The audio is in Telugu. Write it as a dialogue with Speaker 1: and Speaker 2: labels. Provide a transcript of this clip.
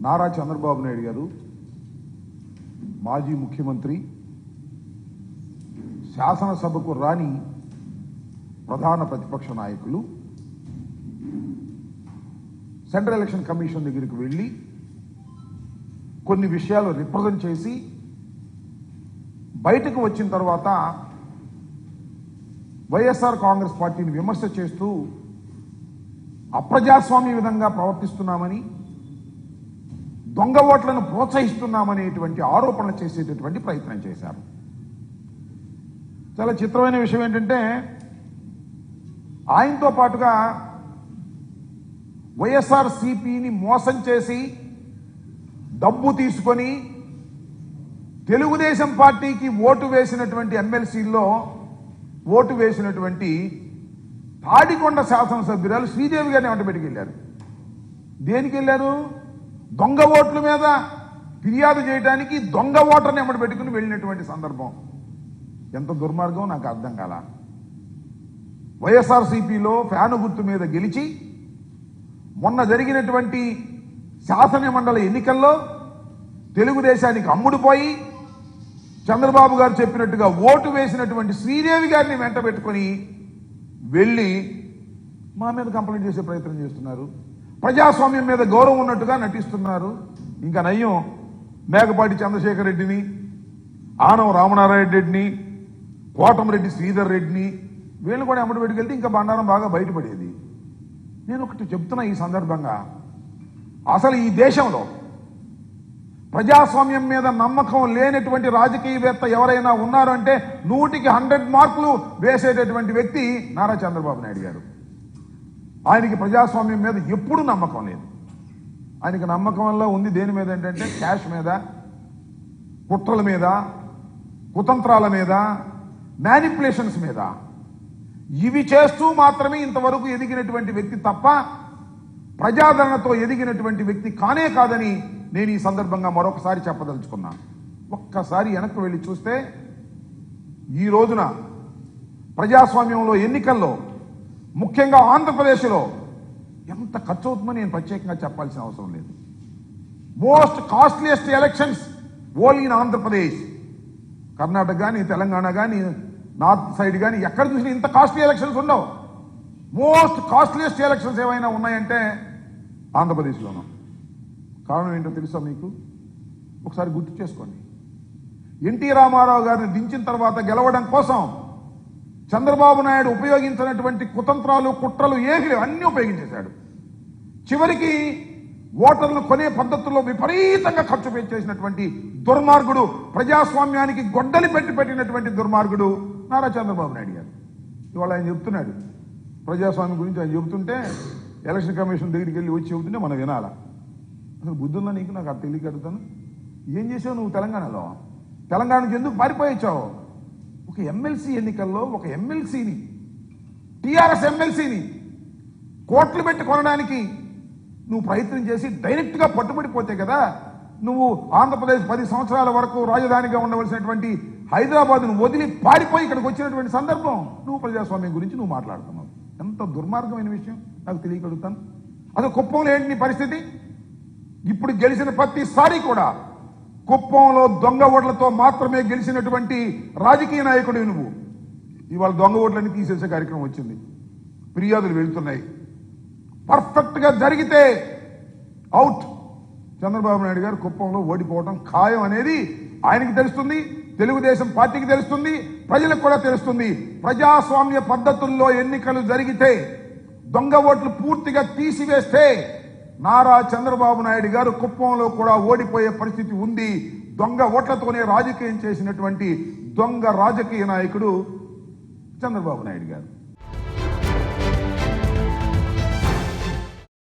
Speaker 1: నారా చంద్రబాబు నాయుడు గారు మాజీ ముఖ్యమంత్రి శాసనసభకు రాని ప్రధాన ప్రతిపక్ష నాయకులు సెంట్రల్ ఎలక్షన్ కమిషన్ దగ్గరికి వెళ్ళి కొన్ని విషయాలు రిప్రజెంట్ చేసి బయటకు వచ్చిన తర్వాత వైఎస్ఆర్ కాంగ్రెస్ పార్టీని విమర్శ చేస్తూ అప్రజాస్వామ్య విధంగా ప్రవర్తిస్తున్నామని దొంగ ఓట్లను ప్రోత్సహిస్తున్నామనేటువంటి ఆరోపణలు చేసేటటువంటి ప్రయత్నం చేశారు. చాలా చిత్రమైన విషయం ఏంటంటే ఆయనతో పాటుగా వైఎస్ఆర్ సిపిని మోసం చేసి డబ్బు తీసుకొని తెలుగుదేశం పార్టీకి ఓటు వేసినటువంటి ఎమ్మెల్సీల్లో ఓటు వేసినటువంటి తాడికొండ శాసనసభ్యురాలు శ్రీదేవి గారిని వెంట పెట్టుకెళ్ళారు దేనికి వెళ్ళారు? దొంగ ఓట్ల మీద ఫిర్యాదు చేయడానికి దొంగ ఓటర్ని ఎమ్మడి పెట్టుకుని వెళ్ళినటువంటి సందర్భం. ఎంత దుర్మార్గం నాకు అర్థం కాల. వైఎస్ఆర్సీపీలో ఫ్యాను గుర్తు మీద గెలిచి మొన్న జరిగినటువంటి శాసన మండలి ఎన్నికల్లో తెలుగుదేశానికి అమ్ముడుపోయి చంద్రబాబు గారు చెప్పినట్టుగా ఓటు వేసినటువంటి శ్రీదేవి గారిని వెంట పెట్టుకొని వెళ్ళి మా మీద కంప్లైంట్ చేసే ప్రయత్నం చేస్తున్నారు. ప్రజాస్వామ్యం మీద గౌరవం ఉన్నట్టుగా నటిస్తున్నారు. ఇంకా నయ్యం మేకపాటి చంద్రశేఖర్ రెడ్డిని ఆనం రామనారాయణ రెడ్డిని కోటమిరెడ్డి శ్రీధర్ రెడ్డిని వీళ్ళు కూడా ఎమ్మడి పెట్టుకెళ్తే ఇంకా బండారం బాగా బయటపడేది. నేను ఒకటి చెప్తున్నా ఈ సందర్భంగా. అసలు ఈ దేశంలో ప్రజాస్వామ్యం మీద నమ్మకం లేనటువంటి రాజకీయవేత్త ఎవరైనా ఉన్నారంటే నూటికి హండ్రెడ్ మార్కులు వేసేటటువంటి వ్యక్తి నారా చంద్రబాబు నాయుడు గారు. ఆయనకి ప్రజాస్వామ్యం మీద ఎప్పుడూ నమ్మకం లేదు. ఆయనకి నమ్మకం వల్ల ఉంది దేని మీద ఏంటంటే క్యాష్ మీద కుట్రల మీద కుతంత్రాల మీద మ్యానిపులేషన్స్ మీద. ఇవి చేస్తూ మాత్రమే ఇంతవరకు ఎదిగినటువంటి వ్యక్తి తప్ప ప్రజాదరణతో ఎదిగినటువంటి వ్యక్తి కానే కాదని నేను ఈ సందర్భంగా మరొకసారి చెప్పదలుచుకున్నా. ఒక్కసారి వెనక్కి వెళ్ళి చూస్తే ఈ రోజున ప్రజాస్వామ్యంలో ఎన్నికల్లో ముఖ్యంగా ఆంధ్రప్రదేశ్లో ఎంత ఖర్చు అవుతుందో నేను ప్రత్యేకంగా చెప్పాల్సిన అవసరం లేదు. Most costliest elections only in Andhra Pradesh Karnataka కానీ తెలంగాణ కానీ నార్త్ సైడ్ కానీ ఎక్కడ చూసినా ఇంత కాస్ట్లీ ఎలక్షన్స్ ఉండవు. మోస్ట్ కాస్ట్లీయెస్ట్ ఎలక్షన్స్ ఏమైనా ఉన్నాయంటే ఆంధ్రప్రదేశ్లోనూ. కారణం ఏంటో తెలుసా మీకు? ఒకసారి గుర్తు చేసుకోండి. ఎన్టీ రామారావు గారిని దించిన తర్వాత గెలవడం కోసం చంద్రబాబు నాయుడు ఉపయోగించినటువంటి కుతంత్రాలు కుట్రలు ఏమి లేవు. అన్నీ ఉపయోగించేశాడు. చివరికి ఓటర్లు కొనే పద్ధతుల్లో విపరీతంగా ఖర్చు పెట్టేసినటువంటి దుర్మార్గుడు ప్రజాస్వామ్యానికి గొడ్డలి పెట్టి పెట్టినటువంటి దుర్మార్గుడు నారా చంద్రబాబు నాయుడు గారు. ఇవాళ ఆయన చెప్తున్నాడు. ప్రజాస్వామ్యం గురించి ఆయన చెబుతుంటే ఎలక్షన్ కమిషన్ దగ్గరికి వెళ్ళి వచ్చి చెబుతుంటే మనం వినాలా? అసలు బుద్ధి నీకు? నాకు అది తెలియకడుతాను ఏం చేసావు నువ్వు తెలంగాణలో? తెలంగాణకి ఎందుకు పారిపోయించావు ఎమ్మెల్సీ ఎన్నికల్లో ఒక ఎమ్మెల్సీని టీఆర్ఎస్ ఎమ్మెల్సీని కోట్లు పెట్టి కొనడానికి నువ్వు ప్రయత్నం చేసి డైరెక్ట్గా పట్టుబడిపోతే కదా నువ్వు ఆంధ్రప్రదేశ్ పది సంవత్సరాల వరకు రాజధానిగా ఉండవలసినటువంటి హైదరాబాద్ను వదిలి పారిపోయి ఇక్కడికి వచ్చినటువంటి సందర్భం నువ్వు ప్రజాస్వామ్యం గురించి నువ్వు మాట్లాడుతున్నావు. ఎంత దుర్మార్గమైన విషయం. నాకు తెలియగలుగుతాను. అసలు కుప్పంలో ఏంటి నీ పరిస్థితి? ఇప్పుడు గెలిచిన ప్రతిసారి కూడా కుప్పంలో దొంగ ఓట్లతో మాత్రమే గెలిచినటువంటి రాజకీయ నాయకుడు నువ్వు. ఇవాళ దొంగ ఓట్లని తీసేసే కార్యక్రమం వచ్చింది. ఫిర్యాదులు వెళ్తున్నాయి. పర్ఫెక్ట్గా జరిగితే అవుట్. చంద్రబాబు నాయుడు గారు కుప్పంలో ఓడిపోవడం ఖాయం అనేది ఆయనకి తెలుస్తుంది తెలుగుదేశం పార్టీకి తెలుస్తుంది ప్రజలకు కూడా తెలుస్తుంది. ప్రజాస్వామ్య పద్ధతుల్లో ఎన్నికలు జరిగితే దొంగ ఓట్లు పూర్తిగా తీసివేస్తే నారా చంద్రబాబు నాయుడు గారు కుప్పంలో కూడా ఓడిపోయే పరిస్థితి ఉంది. దొంగ ఓట్లతోనే రాజకీయం చేసినటువంటి దొంగ రాజకీయ నాయకుడు చంద్రబాబు నాయుడు గారు.